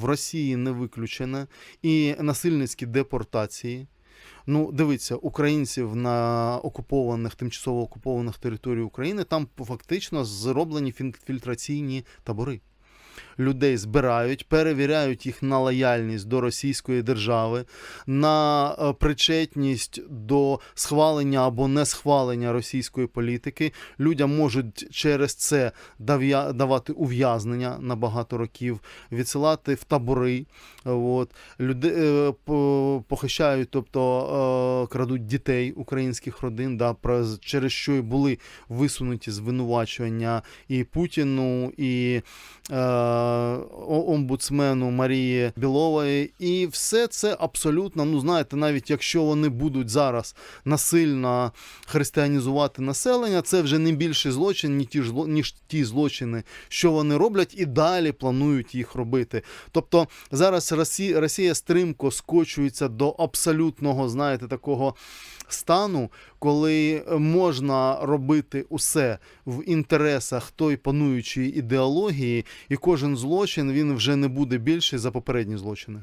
в Росії не виключене, і насильницькі депортації. Ну, дивіться, українців на окупованих, тимчасово окупованих територій України там фактично зроблені фільтраційні табори. Людей збирають, перевіряють їх на лояльність до Російської держави, на е, причетність до схвалення або не схвалення російської політики. Людям можуть через це давати ув'язнення на багато років, відсилати в табори. От. Люди е, по- похищають, тобто е, крадуть дітей українських родин, да, через що і були висунуті звинувачення і Путіну, і е, омбудсмену Марії Білової. І все це абсолютно, ну знаєте, навіть якщо вони будуть зараз насильно християнізувати населення, це вже не більший злочин, ні ті ніж ті злочини, що вони роблять, і далі планують їх робити. Тобто зараз Росія, Росія стримко скочується до абсолютного, знаєте, такого стану, коли можна робити усе в інтересах той пануючої ідеології, і кожен злочин він вже не буде більший за попередні злочини.